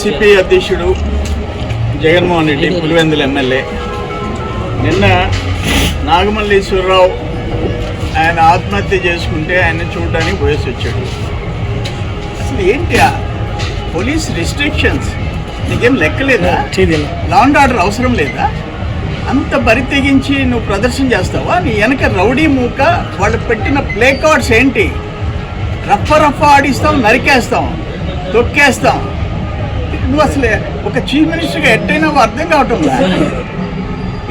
YCP అధ్యక్షుడు Jaganmohan Reddy Pulivendula MLA. నిన్న నాగమల్లేశ్వరరావు ఆయన ఆత్మహత్య చేసుకుంటే ఆయన చూడడానికి పోయేసి వచ్చాడు. అసలు ఏంటి ఆ పోలీస్ రిస్ట్రిక్షన్స్ నీకేం లెక్కలేదా లా అండ్ ఆర్డర్ అవసరం లేదా? అంత బరి తెగించి నువ్వు ప్రదర్శన చేస్తావా? నీ వెనక రౌడీ మూక వాళ్ళు పెట్టిన ప్లే కార్డ్స్ ఏంటి? రఫ రఫ ఆడిస్తాం నరికేస్తాం తొక్కేస్తాం. నువ్వు అసలు ఒక చీఫ్ మినిస్టర్గా ఎట్టయినా అర్థం కావటం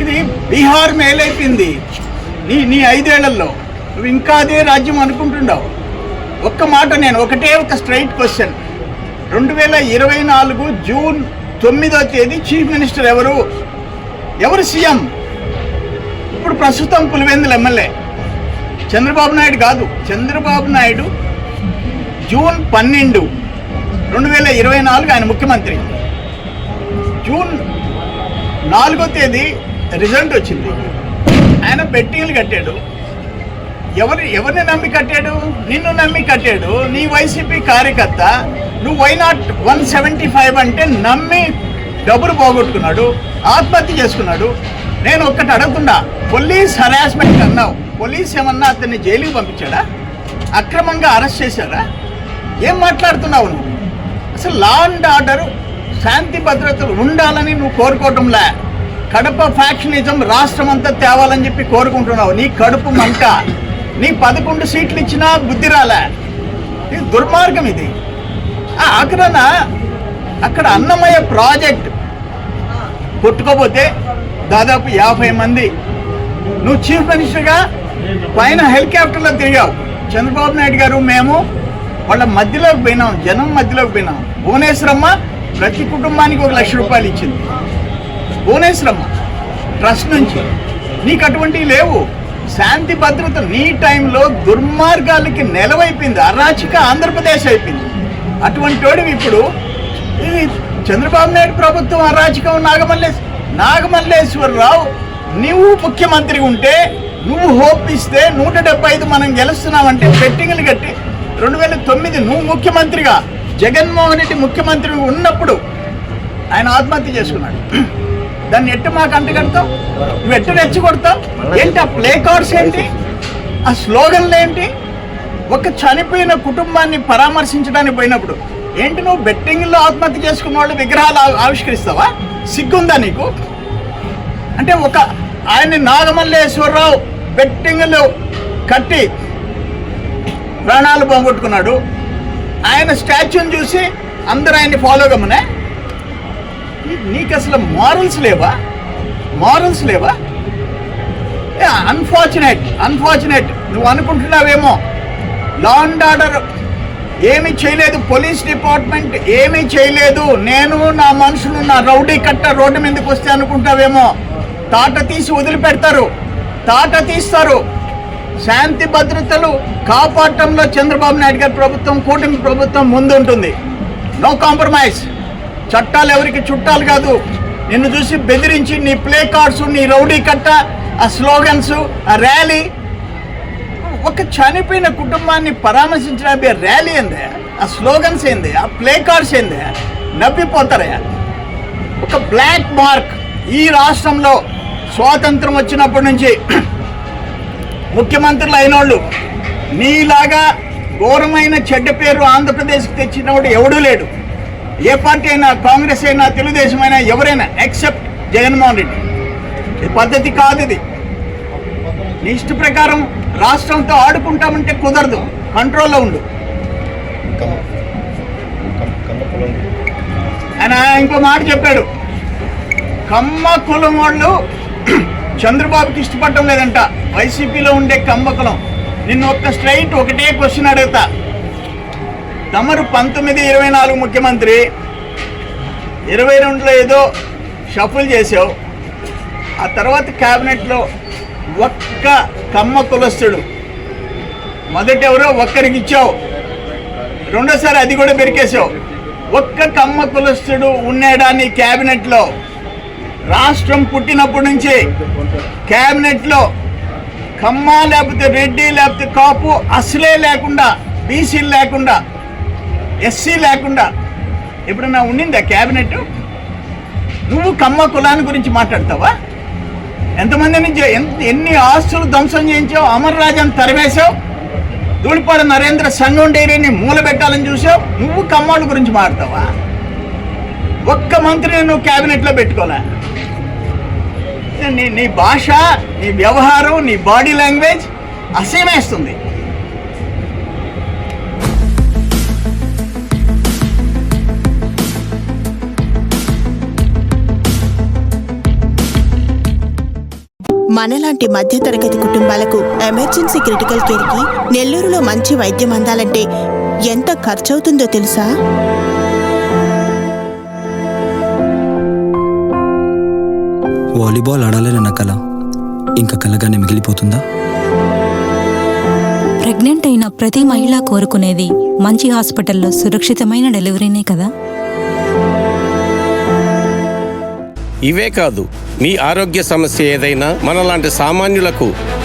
ఇది బీహార్ మేలైపోయింది. నీ నీ ఐదేళ్ళలో నువ్వు ఇంకా అదే రాజ్యం అనుకుంటున్నావు. ఒక్క మాట నేను ఒకటే ఒక స్ట్రైట్ క్వశ్చన్. రెండు వేల ఇరవై నాలుగు జూన్ తొమ్మిదో తేదీ చీఫ్ మినిస్టర్ ఎవరు? ఎవరు సీఎం? ఇప్పుడు ప్రస్తుతం పులివెందుల ఎమ్మెల్యే. చంద్రబాబు నాయుడు కాదు చంద్రబాబు నాయుడు జూన్ పన్నెండు రెండు వేల ఇరవై నాలుగు ఆయన ముఖ్యమంత్రి. జూన్ నాలుగో తేదీ రిజల్ట్ వచ్చింది. ఆయన బెట్టింగ్లు కట్టాడు. ఎవరి ఎవరిని నమ్మి కట్టాడు? నిన్ను నమ్మి కట్టాడు. నీ వైసీపీ కార్యకర్త నువ్వు why not one seventy five అంటే నమ్మి డబ్బులు పోగొట్టుకున్నాడు ఆత్మహత్య చేసుకున్నాడు. నేను ఒక్కటి అడుగుతున్నా పోలీస్ హరాస్మెంట్ అన్నావు. పోలీస్ ఏమన్నా అతన్ని జైలుకి పంపించాడా? అక్రమంగా అరెస్ట్ చేశారా? ఏం మాట్లాడుతున్నావు నువ్వు? ఇట్స్ లా అండ్ ఆర్డర్ శాంతి భద్రతలు ఉండాలని నువ్వు కోరుకోవటంలే. కడప ఫ్యాక్షనిజం రాష్ట్రం అంతా తేవాలని చెప్పి కోరుకుంటున్నావు. నీ కడుపు మంట. నీ పదకొండు సీట్లు ఇచ్చినా బుద్ధి రాలే. ఇది దుర్మార్గం ఇది. ఆ అక్కడ అన్నమయ్య ప్రాజెక్ట్ కొట్టుకోపోతే దాదాపు యాభై మంది. నువ్వు చీఫ్ మినిస్టర్గా పైన హెలికాప్టర్లో తిరిగావు. చంద్రబాబు నాయుడు గారు మేము వాళ్ళ మధ్యలోకి పోయినాం జనం మధ్యలోకి పోయినాం. భువనేశ్వరమ్మ ప్రతి కుటుంబానికి ఒక లక్ష రూపాయలు ఇచ్చింది. భువనేశ్వరమ్మ ట్రస్ట్ నుంచి. నీకు అటువంటివి లేవు. శాంతి భద్రత నీ టైంలో దుర్మార్గాలకి నెలవైపోయింది. అరాచక ఆంధ్రప్రదేశ్ అయిపోయింది. అటువంటి వాడివి ఇప్పుడు ఇది చంద్రబాబు నాయుడు ప్రభుత్వం అరాచకం నాగమల్లేశ్వర నాగమల్లేశ్వరరావు నువ్వు ముఖ్యమంత్రి ఉంటే నువ్వు హోప్ ఇస్తే నూట డెబ్బై ఐదు మనం గెలుస్తున్నామంటే బెట్టింగ్లు కట్టి రెండు వేల తొమ్మిది నువ్వు ముఖ్యమంత్రిగా జగన్మోహన్ రెడ్డి ముఖ్యమంత్రి ఉన్నప్పుడు ఆయన ఆత్మహత్య చేసుకున్నాడు. దాన్ని ఎట్టు మాకు అంటగడతావు? నువ్వు ఎట్టు రెచ్చగొడతావు ఏంటి ఆ ప్లే కార్డ్స్ ఏంటి? ఆ స్లోగన్లు ఏంటి? ఒక చనిపోయిన కుటుంబాన్ని పరామర్శించడానికి పోయినప్పుడు ఏంటి నువ్వు బెట్టింగ్లో ఆత్మహత్య చేసుకున్న వాళ్ళు విగ్రహాలు ఆవిష్కరిస్తావా? సిగ్గుందా నీకు? అంటే ఒక ఆయన్ని నాగమల్లేశ్వరరావు బెట్టింగ్లో కట్టి ప్రాణాలు పోగొట్టుకున్నాడు. ఆయన స్టాచ్యూని చూసి అందరూ ఆయన్ని ఫాలో కమ్మనే నీకు అసలు మారల్స్ లేవా? మారల్స్ లేవా? అన్ఫార్చునేట్ అన్ఫార్చునేట్ నువ్వు అనుకుంటున్నావేమో? లా అండ్ ఆర్డర్ ఏమీ చేయలేదు పోలీస్ డిపార్ట్మెంట్ ఏమీ చేయలేదు. నేను నా మనుషులు నా రౌడీ కట్ట రోడ్డు మీదకి వస్తే అనుకుంటావేమో? తాట తీసి వదిలిపెడతారు. తాట తీస్తారు. శాంతి భద్రతలు కాపాడటంలో చంద్రబాబు నాయుడు గారి ప్రభుత్వం కూటమి ప్రభుత్వం ముందుంటుంది. నో కాంప్రమైజ్ చట్టాలు ఎవరికి చుట్టాలు కాదు. నిన్ను చూసి బెదిరించి నీ ప్లే కార్డ్స్ నీ రౌడీ కట్ట ఆ స్లోగన్స్ ఆ ర్యాలీ. ఒక చనిపోయిన కుటుంబాన్ని పరామర్శించడానికి ర్యాలీ ఏందే? ఆ స్లోగన్స్ ఏంది? ఆ ప్లే కార్డ్స్ ఏంది? నవ్విపోతారా? ఒక బ్లాక్ మార్క్. ఈ రాష్ట్రంలో స్వాతంత్రం వచ్చినప్పటి నుంచి ముఖ్యమంత్రులు అయినోళ్ళు. నీలాగా ఘోరమైన చెడ్డ పేరు ఆంధ్రప్రదేశ్కి తెచ్చినోడు ఎవడూ లేడు. ఏ పార్టీ అయినా కాంగ్రెస్ అయినా తెలుగుదేశం అయినా ఎవరైనా ఎక్సెప్ట్ జగన్మోహన్ రెడ్డి. పద్ధతి కాదు ఇది. నీ ఇష్ట ప్రకారం రాష్ట్రంతో ఆడుకుంటామంటే కుదరదు. కంట్రోల్లో ఉండు. ఆయన ఇంకో మాట చెప్పాడు. కమ్మ కులం వాళ్ళు చంద్రబాబుకి ఇష్టపడటం లేదంట. వైసీపీలో ఉండే కమ్మకులం. నిన్న ఒక్క స్ట్రైట్ ఒకటే క్వశ్చన్ అడుగుతా. తమరు పంతొమ్మిది ఇరవై నాలుగు ముఖ్యమంత్రి. ఇరవై రెండులో ఏదో షఫుల్ చేసావు ఆ తర్వాత క్యాబినెట్లో ఒక్క కమ్మ కులస్తుడు. మొదట ఎవరో ఒక్కరికి ఇచ్చావు. రెండోసారి అది కూడా పెరికేసావు ఒక్క కమ్మ కులస్తుడు ఉన్నాడా నీ క్యాబినెట్లో? రాష్ట్రం పుట్టినప్పటి నుంచి క్యాబినెట్లో కమ్మ లేకపోతే రెడ్డి లేకపోతే కాపు అసలే లేకుండా బీసీలు లేకుండా ఎస్సీ లేకుండా ఎప్పుడన్నా ఉండిందా క్యాబినెట్? నువ్వు కమ్మ కులాన్ని గురించి మాట్లాడతావా? ఎంతమంది నుంచి ఎంత ఎన్ని ఆస్తులు ధ్వంసం చేయించావు? అమర్ రాజాను తరివేశావు ధూళిపాడ నరేంద్ర సంఘం డైరీని మూలబెట్టాలని చూసావు నువ్వు కమ్మాళ్ళ గురించి మాట్లాడతావా? ఒక్క మంత్రిని నువ్వు క్యాబినెట్లో పెట్టుకోలే. నీ నీ భాష నీ వ్యవహారం నీ బాడీ లాంగ్వేజ్ అసహ్యమేస్తుంది. మనలాంటి మధ్యతరగతి కుటుంబాలకు ఎమర్జెన్సీ క్రిటికల్ కేర్కి నెల్లూరులో మంచి వైద్యం అందాలంటే ఎంత ఖర్చవుతుందో తెలుసా? వాలీబాల్ ఆడాలని నా కళ ఇంకా కలగానే మిగిలిపోతుందా? ప్రెగ్నెంట్ అయిన ప్రతి మహిళ కోరుకునేది మంచి హాస్పిటల్లో సురక్షితమైన డెలివరీనే కదా? ఇవే కాదు మీ ఆరోగ్య సమస్య ఏదైనా మనలాంటి సామాన్యులకు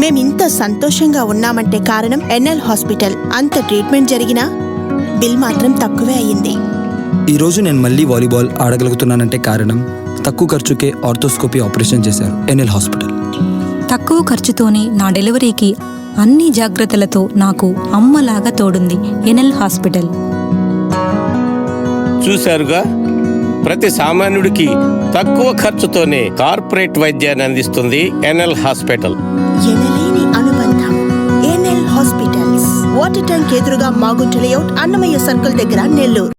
మేమింత సంతోషంగా ఉన్నామంటే కారణం ఎన్ఎల్ హాస్పిటల్. అంత ట్రీట్మెంట్ జరిగినా బిల్ మాత్రం తక్కువే అయ్యింది. ఈరోజు నేను మళ్ళీ వాలీబాల్ ఆడగలుగుతున్నానంటే కారణం తక్కువ ఖర్చుకే ఆర్థోస్కోపీ ఆపరేషన్ చేశారు ఎన్ఎల్ హాస్పిటల్. తక్కువ ఖర్చుతోనే నా డెలివరీకి అన్ని జాగ్రత్తలతో నాకు అమ్మలాగా తోడుంది ఎన్ఎల్ హాస్పిటల్. చూశారుగా? ప్రతి సామాన్యుడికి తక్కువ ఖర్చుతోనే కార్పొరేట్ వైద్యాన్ని అందిస్తుంది ఎన్ఎల్ హాస్పిటల్. ఎనలేని అనుబంధం. NL hospitals. వాటర్ ట్యాంక్ ఎదురుగా మాగుంట లేఅవుట్ అన్నమయ్య సర్కిల్ దగ్గర నెల్లూరు.